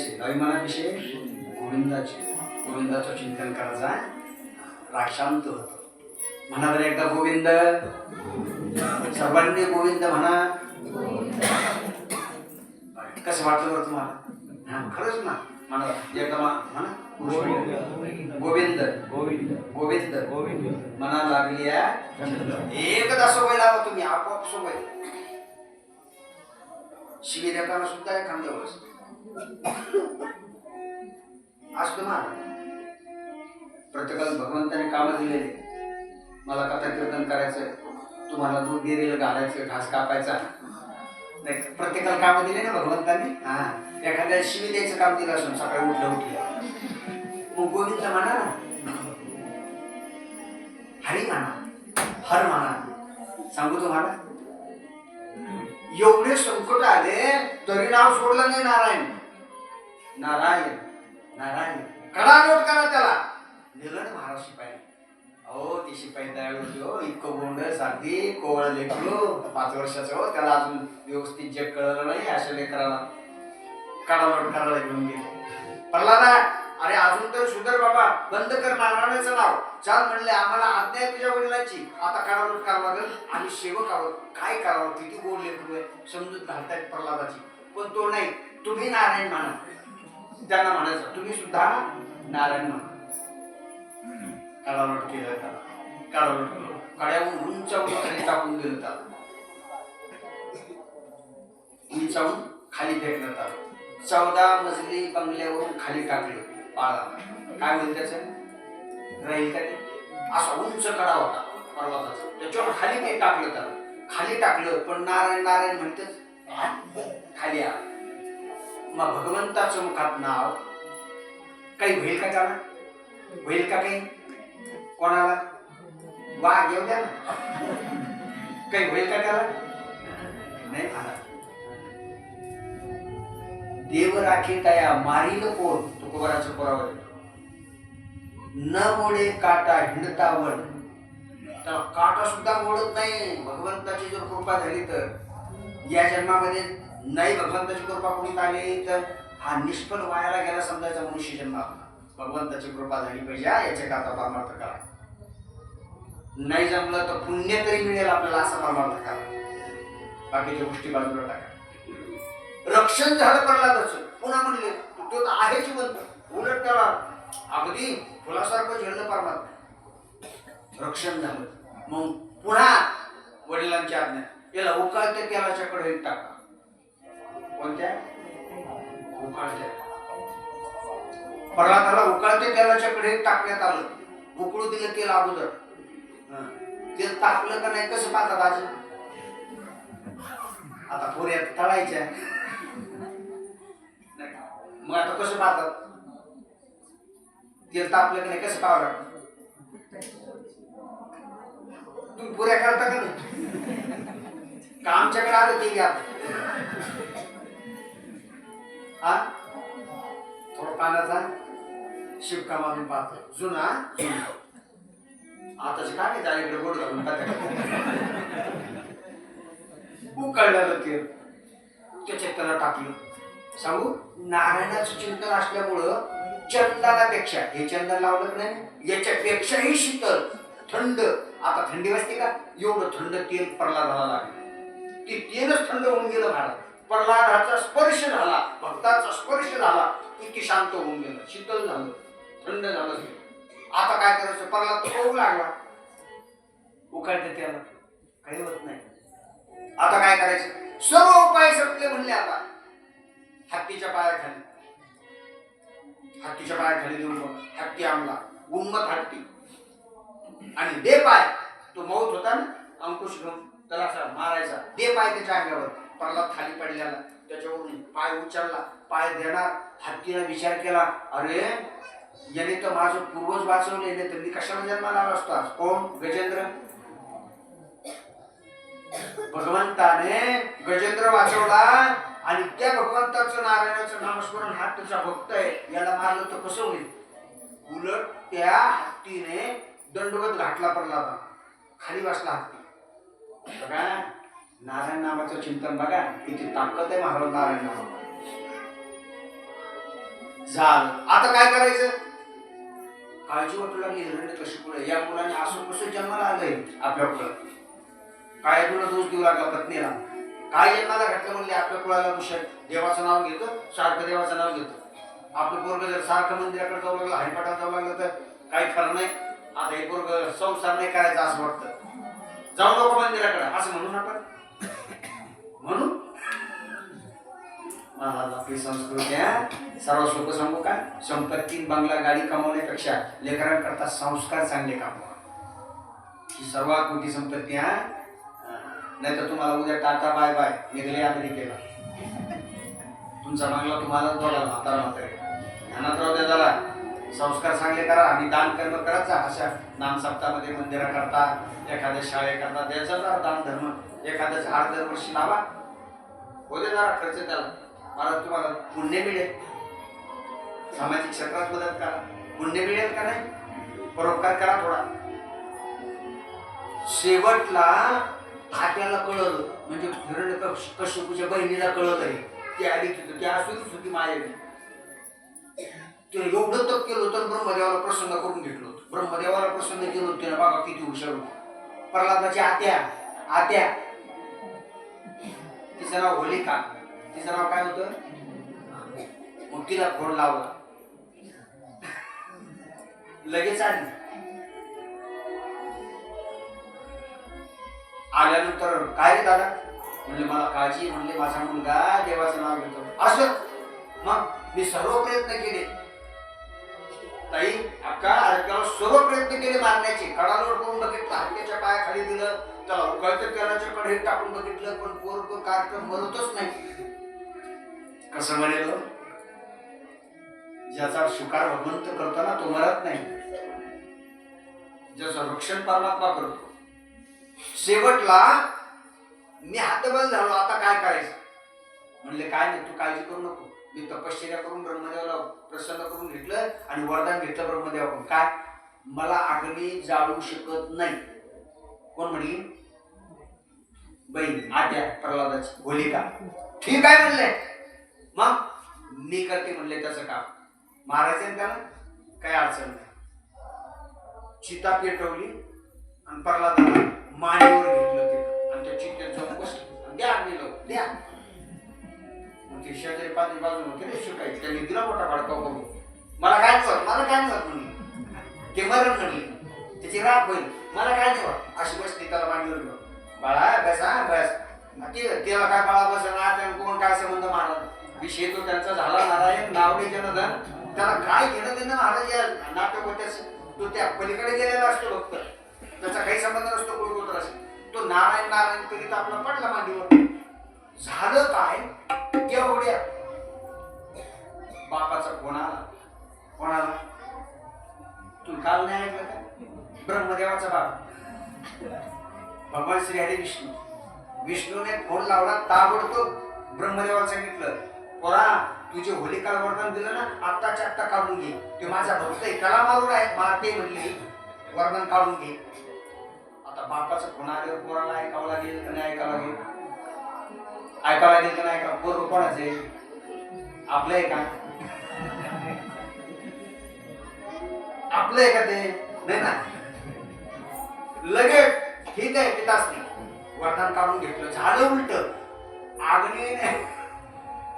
विषय अभिमानाविषयी गोविंदाचे गोविंदाचं चिंतन करायचा राग शांत होतो. म्हणा बरं एकदा गोविंद. सर्वांनी गोविंद म्हणा. कसं वाटलं बरं तुम्हाला? हा खरंच ना म्हणा एकदा म्हणा. गोविंद. गोविंद. गोविंद. गोविंद. म्हणा लागली एकदा सवय लावा तुम्ही आपोआप सवय. शिवी देताना सुद्धा एखाद्या वेळेस असतो ना प्रत्येकाला भगवंताने कामं दिलेले. मला कथा कीर्तन करायचं तुम्हाला दूध गिरीला घालायचं घास कापायचा. नाही, प्रत्येकाला कामं दिले ना भगवंताने? हा. एखाद्या शिवी द्यायचं काम दिलं असून सकाळी उठलं उठलं. मग गोविंद म्हणा ना. हरी म्हणा. हर म्हणा. सांगू तुम्हाला? एवढे संकट आले तरी नाव सोडलं नाही नारायण. नारायण नारायण. कडा नोट करा त्याला. निलण महाराज शिपाई. अहो ती शिपाई तयार होती हो. इतकं गोंड साधी कोवळ लेखलो पाच वर्षाचं हो. त्याला अजून व्यवस्थित जग कळलं नाही अशा लेकराला. कडा नोट करायला घेऊन गेले. प्रल्हादा अरे अजून तर सुधर बाबा बंद कर नारायणाचं नाव. चाल म्हणले आम्हाला आज्ञा आहे तुझ्या वडिलांची. आता काढावट करावं लागेल. आणि सेवक आहोत काय करावं किती गोड लेकरू आहे. समजूत घालतायत प्रल्हादाची. पण तो नाही. तुम्ही नारायण म्हणा त्यांना म्हणायचं तुम्ही सुद्धा नारायण म्हणा काढावट केलं त्याला काढावट केलं कड्यावरून उंचावून खाली टाकून गेलं त्याला उंचावून खाली फेकलं त्याला चौदा मजली बंगल्यावरून खाली टाकले. पाळा काय होईल त्याचं? राहील का ते? असा उंच कडा होता पर्वताचा. त्याच्यावर खाली काही टाकलं तर. खाली टाकलं पण नारायण नारायण म्हणतेच खाली आ मग भगवंताचं मुखात नाव. काही होईल का त्याला? होईल का काही? कोणाला? वाघ येऊ द्या ना. काही होईल का त्याला? नाही महाराज देव राखी तया मारील कोण? तुकोबराचं पुरावर न मोडे काटा हिंडता वड काटा सुद्धा मोडत नाही. भगवंताची जर कृपा झाली तर या जन्मामध्ये नाही भगवंताची कृपा कोणी आली तर हा निष्फल व्हायला गेला समजायचा मनुष्य जन्मात भगवंताची कृपा झाली पाहिजे याच्या काता परमार्थ करा. नाही जमलं तर पुण्य तरी मिळेल आपल्याला असा परमार्थ करा. बाकीच्या गोष्टी बाजूला टाका. रक्षण झालं प्रल्हादाचं. पुन्हा म्हणले तो तर आहे जिवंत उलट त्याला अगदी फुलासारखं झेललं परमात्मा रक्षण झालं. मग पुन्हा वडिलांची आज्ञा. याला उकाळत्या तेलाच्या कडे टाका. कोणत्या? उकाळत्या प्रल्हादाला उकाळत्या तेलाच्या कडे टाकण्यात आलं. उकळू दिलं तेल अगोदर. तेल तापलं का नाही कसं पाहतात आज? आता पुऱ्यात तळायच्या. मग आता कसं पाहतात? तेल तापलं नाही कसं पाहावं लागतं? तुम्ही पुऱ्या करता का नाही? का आमच्याकडे आलं ते घ्या? हा? थोडं पाण्याचा शिपका मारून पाहतो जुना. आताच काय नाही त्याच्याकडे गोड घालून उकळलेलं ते त्याच्यात त्याला टाकलं. सांगू? नारायणाचं चिंतन असल्यामुळं चंदनापेक्षा हे चंदन लावलं की नाही? याच्यापेक्षाही शीतल थंड. आता थंडी वाजते का? एवढं थंड तेल प्रल्हादाला लागलं. ते तेलच थंड होऊन गेलं भारत प्रल्हादाचा स्पर्श झाला भक्ताचा स्पर्श झाला इतकी शांत होऊन गेलं. शीतल झालं थंड झालं आता काय करायचं? प्रल्हाद तर होऊ लागला. उकाळते त्याला. काही होत नाही. आता काय करायचं? सर्व उपाय संपले म्हणले आता. हत्तीच्या पायाखाली हत्तीच्या पायाखाली देऊन हत्ती आणला उन्मत हत्ती आणि दे पाय. तो मौत होता ना अंकुश घेऊन त्याला असा मारायचा. दे पाय त्याच्या अंगावर. परला खाली पडल्याला त्याच्यावरून पाय उचलला. पाय देणार. हत्तीने विचार केला अरे याने तर माझं पूर्वज वाचवले. नाही तर मी कशाला जन्माला आलो असतो? कोण? गजेंद्र? भगवंताने गजेंद्र वाचवला. आणि त्या भगवंताचं नारायणाचं नामस्मरण हा तुझा भक्त आहे याला मारलं तर कसं होईल? उलट त्या हत्तीने दंडवत घाटला पडला खाली बसला हत्ती. बघा नारायण नामाचं चिंतन बघा किती ताकद आहे महाराज नारायण नामाला झालं. आता काय करायचं? काळजी वाटू लागली हिरण्य कशी पुढे? या मुलाने असं कसं जन्माला आलंय आपल्या काय तुला दोष देऊ लागला पत्नीला? काय जन्माला घातलं म्हणले? आपल्या कुळाला भूषण. देवाचं नाव घेतो सारखं देवाचं नाव घेतो. आपलं पोरग जर सारखं मंदिराकडे जाऊ लागलं हरिपाठात जाऊ लागलं तर काही खरं नाही. आता हे पोरग संसार नाही करायचा असं वाटतं. जाऊ नको मंदिराकडे असं म्हणून आपण म्हणून महाराज आपली संस्कृती आहे सर्व सुख सांगू काय संपत्ती बंगला गाडी कमवण्यापेक्षा लेकरांकरता संस्कार चांगले कामवा ही सर्वात मोठी संपत्ती आहे नाही तर तुम्हाला उद्या टाटा बाय बाय निघले अमेरिकेला. तुमचा मागला तुम्हालाच बोलाल म्हातारा म्हातारे. ध्यानात राहू द्या जरा. संस्कार चांगले करा आणि दान कर्म करत जा. अशा नामसप्तामध्ये मंदिरा करता एखाद्या शाळे करता द्यायचा जरा दान धर्म. एखाद्या झाड दरवर्षी लावा. होते जरा खर्च त्याला. मला तुम्हाला पुण्य मिळेल. सामाजिक क्षेत्रात मदत करा. पुण्य मिळेल का नाही? परोपकार करा थोडा. शेवटला आत्याला कळलं म्हणजे हिरण कश्यपूच्या बहिणीला कळत आहे ती आली तिथं ती असुरीच होती माझ्याकडे तिने एवढं तप केलं होतं ब्रह्मदेवाला प्रसन्न करून घेतलं होतं. ब्रह्मदेवाला प्रसन्न केलं होतं. तिने किती हुशार होती. प्रल्हादाची आत्या आत्या. तिचं नाव होलिका. तिचं नाव काय होतं? मग तिला फोड लावला. लगेच आली आल्यानंतर काय दादा? म्हणजे मला काळजी म्हणले माझा मुलगा देवाचं नाव घेतो. असं. मग मी सर्व प्रयत्न केले. ताई अक्का अक्काला सर्व प्रयत्न केले मारण्याचे. कडालोड करून बघितलं? हत्याच्या पायाखाली दिलं. त्याला उकळत्या तेलाच्या कडे टाकून बघितलं. पण पोर कार्यक्रम मरतच नाही. कसं म्हणेल ज्याचा शिकार भगवंत करताना तो मरत नाही. ज्याचं रक्षण परमात्मा करतो. शेवटला मी हातबल झालो आता काय करायचं? म्हणले काय नाही तू काळजी करू नको. मी तपश्चर्या करून ब्रह्मदेवाला प्रसन्न करून घेतलं आणि वरदान घेतलं ब्रह्मदेवाकडून. काय? मला अग्नी जाळू शकत नाही. कोण म्हणली? बहीण आद्या प्रल्हादाची. होलिका. ठीक आहे म्हणले. मग? मी करते म्हणले त्याचं काम. मारायचं आहे त्याला? काही अडचण नाही. चिता पेटवली आणि प्रल्हादाला मानेवर घेतलं ते. आणि त्या चित्त्यात जाऊन बसलं. आणि द्या अग्नी द्या. मग ते शेजारी पाच बाजून होते रे शिकायचे. त्यांनी दिला मोठा भडका करून. मला काय नाही मला काय नाही होत ते मरण म्हणले त्याची राग होईल. मला काय नाही अशी बसली त्याला मांडीवर घेऊन. बाळा बसा बस तेव्हा काय बाळा बस ना कोण काय संबंध महाराज विषय तो त्यांचा झाला नारायण नावडे जनधन. त्याला काय घेणं देणं महाराज या नाटक होत्या तो त्या पलीकडे गेलेला असतो फक्त. त्याचा काही संबंध नसतो कुळगोत्राशी तो नारायण नारायण करीत आपला पडला मांडीवर. झालं काय? एवढ्या. बापाचा कोणाला कोणाला तू काल नाही ऐकलं का? ब्रह्मदेवाचा बाप. भगवान श्री हरी विष्णू. विष्णूने फोन लावला ताबडतोब ब्रह्मदेवाला सांगितलं पोरा तुझे होलिकाल वरदान दिलं ना आत्ताच्या आत्ता काढून घे. ते माझा भक्त एकाला मारून आहे मारते म्हणले. वरदान काढून घे. बापाचं फोन आल्यावर पोराला ऐकावं लागेल का नाही ऐकावं लागेल? ऐकावं लागेल का नाही ऐका पोर कोणाचं आहे? आपलं आहे का? आपलं आहे का ते? नाही ना? लगेच ठीक आहे पिताच नाही वरदान काढून घेतलं. झालं उलट. आग्नेने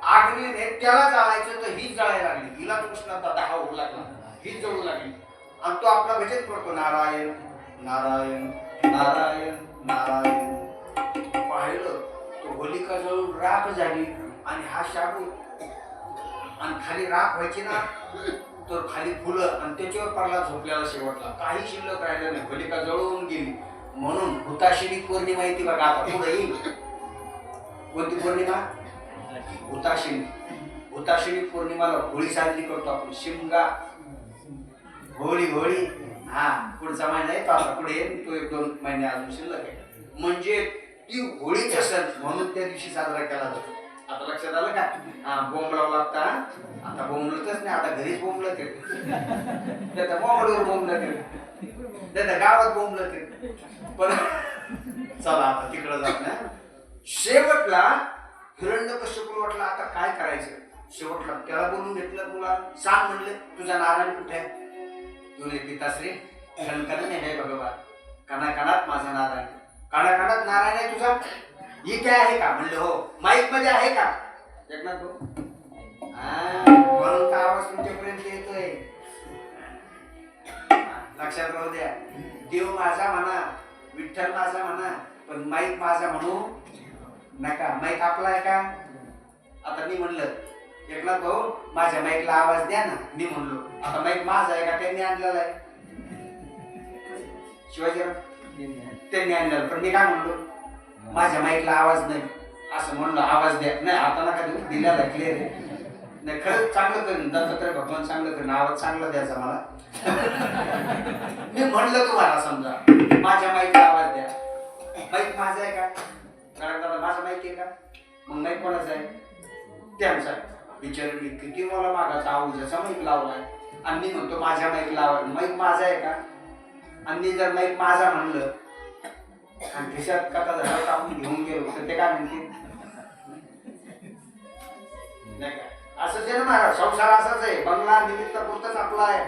आग्नेने त्याला जाळायचं तर हीच जाळायला लागली. हिला कृष्णाचा दहा होऊ लागला. हीच जळू लागली. आणि तो आपला भजन करतो नारायण नारायण. नारायण नारायण. पाहिलं तो होलिका जळून राख झाली आणि हा शाडू आणि खाली राख व्हायची ना तर खाली फुलं आणि त्याच्यावर पडला झोपल्याला शेवटला. काही शिल्लक राहिलं नाही. होलिका जळून गेली. म्हणून हुताशिनी पौर्णिमा येते बघा आता पुढे येईल. कोणती पौर्णिमा? हुताशिनी. हुताशिनी पौर्णिमाला होळी साजरी करतो आपण. शिमगा. होळी होळी. हा पुढचा महिना येतो आता पुढे तो एक दोन महिने अजून शिल्लक आहे. म्हणजे ती होळीच सण म्हणून त्या दिवशी साजरा केला जातो. आता लक्षात आलं का? हा बोंब लावला आता आता बोंबलतच नाही आता घरीच बोंबलत येत त्या मोबाईलवर बोंबलत येत त्या गावात बोंबलत येत पण चला आता तिकडं जात ना शेवटला हिरण्य वाटलं आता काय करायचं? शेवटला त्याला बोलून घेतलं तुला सांग म्हणले तुझा नारायण कुठे आहे? तुला पिताश्री कणकण हे भगवान कणाकणात माझा नारायण. कणाकणात नारायण आहे तुझा? इथे आहे का? म्हणलं हो. माईकमध्ये आहे का? एकनाथ भाऊ? म्हणून का आवाज तुमच्यापर्यंत येतोय? लक्षात राहू द्या. देव माझा म्हणा विठ्ठल माझा म्हणा पण माईक माझा म्हणू नका. माईक आपला आहे का? आता मी म्हणलं एकनाथ भाऊ माझ्या माईकला आवाज द्या ना मी म्हणलो. आता माईक माझा आहे का? त्यांनी आणलेला आहे. शिवाजीराव त्यांनी आणलेलं. पण मी काय म्हणलो माझ्या माईकला आवाज नाही. असं म्हणलं आवाज द्या. नाही आता नका देऊ. दिलेला क्लिअर आहे. नाही खरंच चांगलं करेन दत्तात्रय भगवान चांगलं करेन आवाज चांगला द्यायचा मला. मी म्हणलं तुम्हाला समजा माझ्या माईकला आवाज द्या. माईक माझा आहे का? कारण दादा माझा माईक आहे का? मग नाही कोणाचा आहे? त्यांचा विचारली किती मला मागाचा आवाजाचा माईक लावलाय. आणि मी म्हणतो माझ्या माईक लावा. माईक माझा आहे का? आणि मी जर माईक माझा म्हणलं आणि खिशात कथा झाला टाकून घेऊन गेलो. तर ते काय म्हणतील? नाही का? असं जे ना महाराज संसार असाच आहे. बंगला निमित्त पुरतच आपला आहे.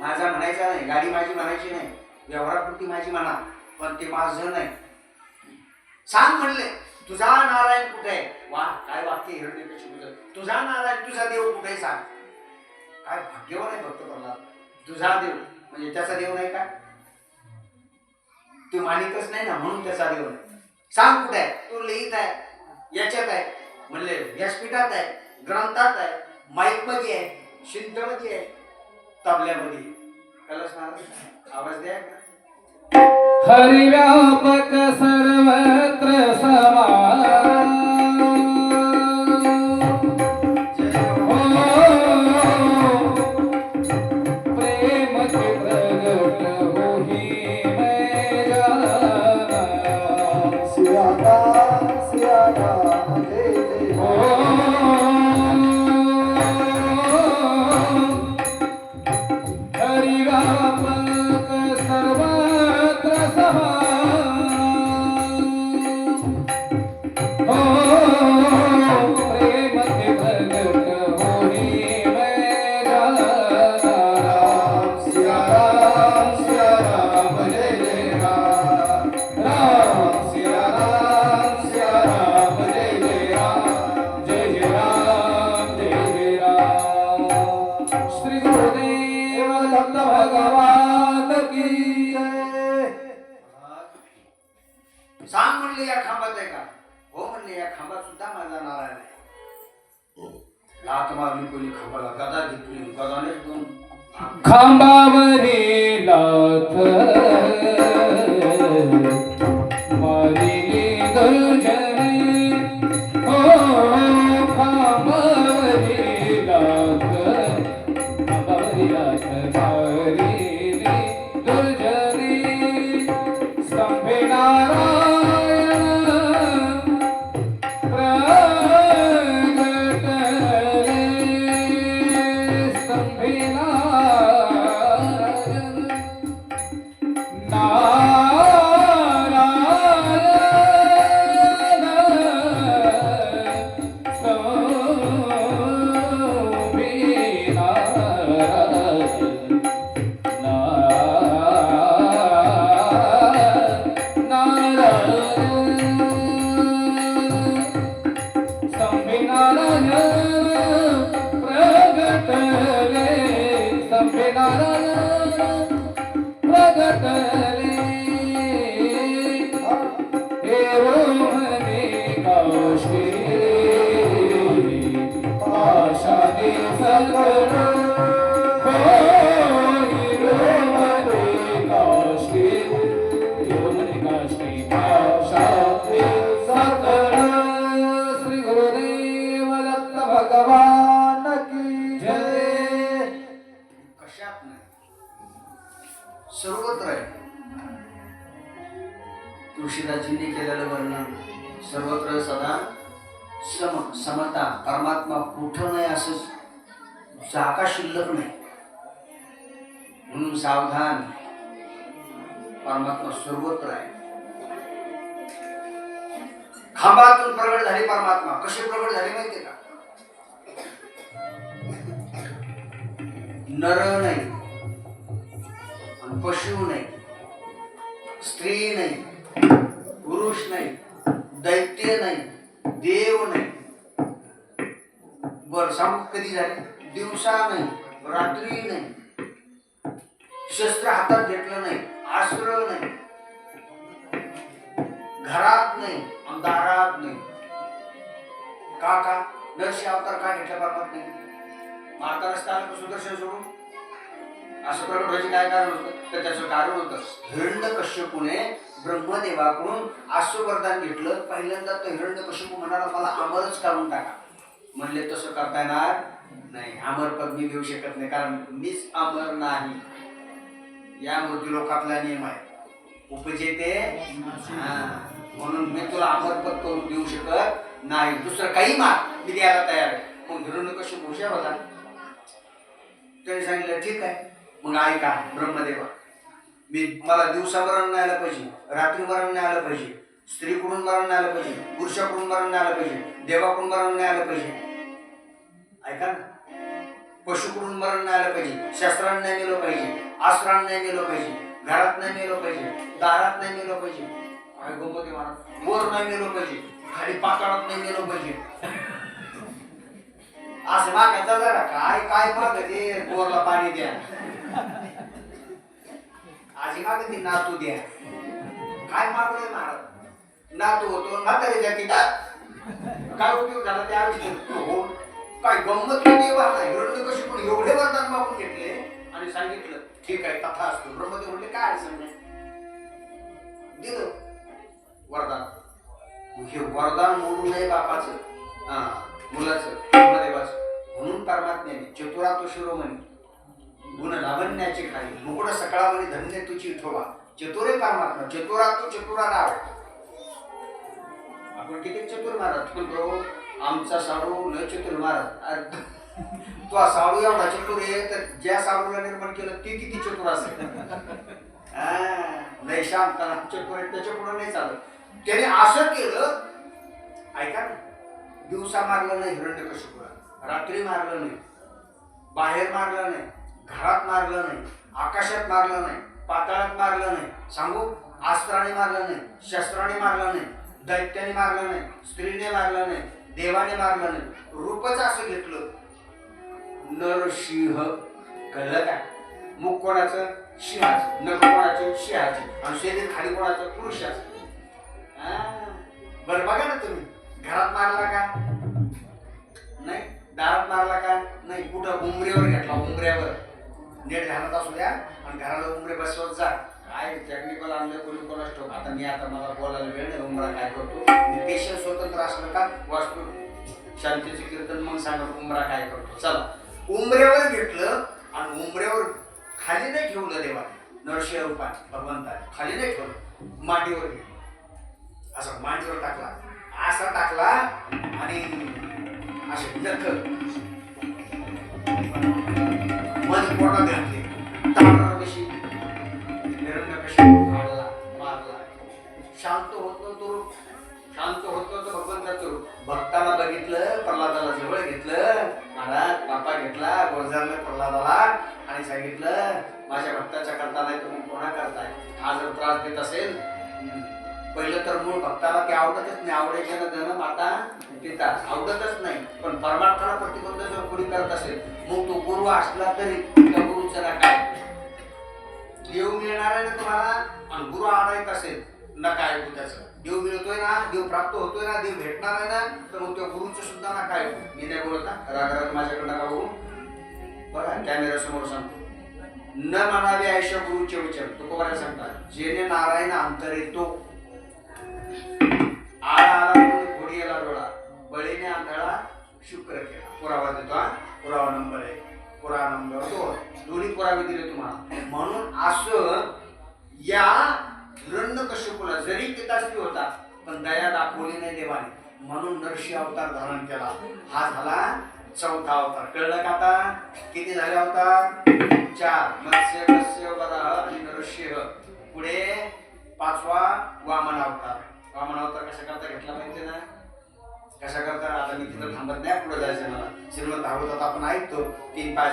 माझा म्हणायचा नाही गाडी माझी म्हणायची नाही व्यवहारापुरती माझी म्हणा पण ते माझं नाही. सांग म्हणले तुझा नारायण कुठे आहे? वा काय वाक्य हिरण्यपेक्षा तुझा नारायण तुझा देव कुठे सांग. काय भाग्यवान आहे भक्त प्रल्हाद तुझा देव म्हणजे त्याचा देव नाही का? तू मानिकच नाही ना म्हणून त्याचा देव नाही. सांग कुठे आहे? तू लिहित आहे याच्यात आहे. म्हणले व्यासपीठात आहे ग्रंथात आहे माईकमध्ये आहे शिंतमध्ये आहे तबल्यामध्ये कलश महाराज आवाज द्या हरिव्यापक मारिली सर्वत्र आहे. खांबातून प्रगट झाले परमात्मा. कसे प्रगट झाले माहितीये का? नर नाही पशु नाही स्त्री नाही पुरुष नाही दैत्य नाही देव नाही. बर सांगू कधी झाले? दिवसा नाही रात्री नाही. शस्त्र हातात घेतलं नाही आश्रय नाही. घरात नाही दारात नाही. का का? नरशी अवतार का घेतला परमात नाही माता रस्ता आला सुदर्शन सोडून? असं प्रकट व्हायचे काय कारण होतं? तर त्याचं कारण होतं हिरण्य कश्यपूने ब्रह्मदेवाकडून असं वरदान घेतलं. पहिल्यांदा तो हिरण्य कश्यपू म्हणाला मला अमरच काढून टाका. म्हणले तसं करता येणार नाही. अमर पद मी देऊ शकत नाही कारण मीच अमर नाही. या मृत्यू लोकातला नियम आहे. उपजेते हा. म्हणून मी तुला अमरपद करून देऊ शकत नाही. दुसरं काही माग मी द्यायला तयार आहे. मग धरून कशी हुशार होता त्याने सांगितलं ठीक आहे. मग ऐका ब्रह्मदेवा मी मला दिवसा मरण नाही आलं पाहिजे रात्री मरण नाही आलं पाहिजे स्त्रीकडून मरण नाही आलं पाहिजे पुरुषाकडून मरण नाही आलं पाहिजे देवाकडून मरण नाही आलं पाहिजे. ऐका ना. पशुकडून मरण नाही आलं पाहिजे शस्त्रांना नाही पाहिजे आसरांना नाही पाहिजे घरात नाही नेलं पाहिजे दारात नाही नेलं पाहिजे. आम्ही गंमत महाराज वर नाही नेलो पाहिजे. खाली पाकाळात नाही गेलो पाहिजे. असं मागायचा जरा काय काय मागते? बोरला पाणी द्या. आजी मागते नातू द्या. काय मागले महाराज? नातू होतो म्हातारी द्या ती काय उपयोग झाला त्या आयुष्यात? हो, हो. काय गंमत नाही वाढला हिरण्य कशी पण एवढे वरदान मागून घेतले. आणि सांगितलं ठीक आहे कथा असतो. ब्रह्मदेव म्हणले काय अडचण नाही. दिलं. वरदान. हे वरदान मोडू आहे बापाचं हा मुलाचं ब्रह्मदेवाचं म्हणून परमात्म्याने चतुरा तो शिरोमणी गुण लावण्याचे खाली. मुकुड सकाळामध्ये धन्य तुझी ठोवा. चतुरे परमात्मा चतुरा तू चतुरा राव आपण किती चतुर महाराज? म्हणतो आमचा साडू न चतुर महाराज. तो साडू एवढा चतुर आहे तर ज्या साडूला निर्माण केलं ते किती चतुर असेल? हा, लय शांत चतुर आहे त्याच्या पुढे नाही चालत. त्याने असं केलं ऐका ना दिवसा मारलं नाही हिरण्य कशपुरा रात्री मारलं नाही बाहेर मारलं नाही घरात मारलं नाही आकाशात मारलं नाही पाताळात मारलं नाही सांगू अस्त्राने मारलं नाही शस्त्राने मारलं नाही दैत्याने मारलं नाही स्त्रीने मारलं नाही देवाने मारलं नाही रूपच असं घेतलं नरसिंह कळलं काय मुख कोणाचं सिंहाचं नख कोणाचं सिंहाचं आणि शरीर खाली कोणाचं पुरुषाचं बरं बघा ना तुम्ही. घरात मारला का? नाही? दारात मारला का? नाही. कुठं? उमरेवर घेतला उमऱ्यावर नेट घालत असू द्या आणि घराला उमरे बसवत जा. काय टेक्निकल आणलं कोणी कोणाच ठोक आता मी आता मला बोलायला वेळ नाही उमरा काय करतो? मी पेशंट स्वतंत्र असलं का? वाचतो शांतीचे कीर्तन मग सांगा उमरा काय करतो? चला. उमऱ्यावर घेतलं आणि उमऱ्यावर खाली नाही ठेवलं देवा नरसिंह रूपात भगवंताने. खाली नाही ठेवलं. माटीवर घेतलं. असं मांडीवर टाकला. असा टाकला आणि असे नख. मन पोटात घातले. कशी? कशी? मारला मारला. शांत होतो तो शांत होतो तो भगवंताचं रूप. भक्ताला बघितलं प्रल्हादाला जवळ घेतलं. महाराज बापा घेतला गोरजारनं प्रल्हादाला आणि सांगितलं माझ्या भक्ताच्या करता नाही तुम्ही कोणा करताय? हा जर त्रास देत असेल पहिलं तर मूळ भक्ताला ते आवडतच नाही. आवडायच्या ना धन माता पिता. आवडतच नाही. पण परमार्थाला प्रतिबंध जर कोणी करत असेल मग तो गुरु असला तरी त्या गुरुचं ना काय देव मिळणार आहे ना तुम्हाला आणि गुरु आणायचं असेल ना काय त्याचं देव मिळतोय ना देव प्राप्त होतोय ना देव भेटणार आहे ना तर मग त्या गुरुचं सुद्धा ना काय मी नाही बोलत ना राग माझ्याकडे नका बघू. बघा कॅमेरा समोर सांगतो. न म्हणावे आयुष्य गुरुचे विचार तो कोणाला सांगतात जेणे नारायण अंतरे तो. किती झाले होता? चार. मत्स्य मत्स्य वराह आणि नरसिंह पुढे पाचवा वामन अवतार. वामन अवतार कशा करता घेतला माहिती ना? कशा करता? आता मी तिथं थांबत नाही पुढे जायचं मला. श्रीमंत भागवतात आपण ऐकतो तीन पाच